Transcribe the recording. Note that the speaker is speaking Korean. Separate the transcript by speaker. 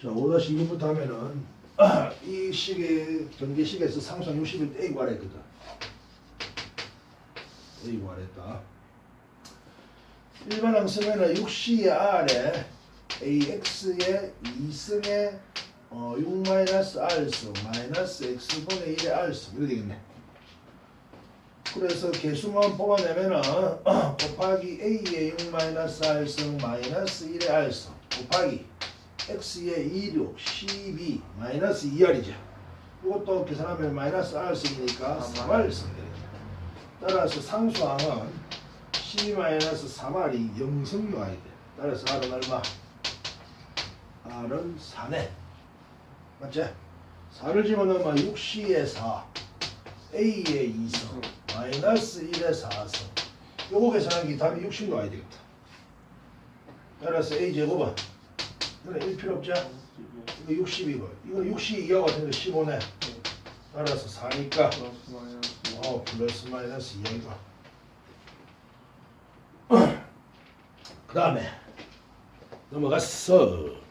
Speaker 1: 자, 5-2부터 하면은 이 식의 전개식에서 상수항 60일 때 A 구하랬거든. A 구하랬다. 일반항 쓰면은 6C의 R에 AX의 2승의 어, 6 마이너스 X분의 1의 R승 이렇게 되겠네. 그래서 개수만 뽑아내면은 곱하기 A의 6 마이너스 R승 마이너스 1의 R승 곱하기 X의 2, 6, 12 마이너스 2R이죠. 이것도 계산하면 마이너스 R승이니까 3R승 따라서 상수항은 12 마이너스 3R이 0승 나와야 돼. 따라서 R은 얼마? R은 4네. 맞지? 4를 집어넣으면 6C의 4, A의 2승, 마이너스 1의 4승. 요거 계산하기 답이 60 나와야 되겠다. 따라서 A 제곱은 이거는 1 필요 없죠? 이거 60이고 이거 60 2하고 같은 거 15네. 따라서 4니까
Speaker 2: 플러스 마이너스
Speaker 1: 어 플러스 마이너스 2이고 그 다음에 넘어갔어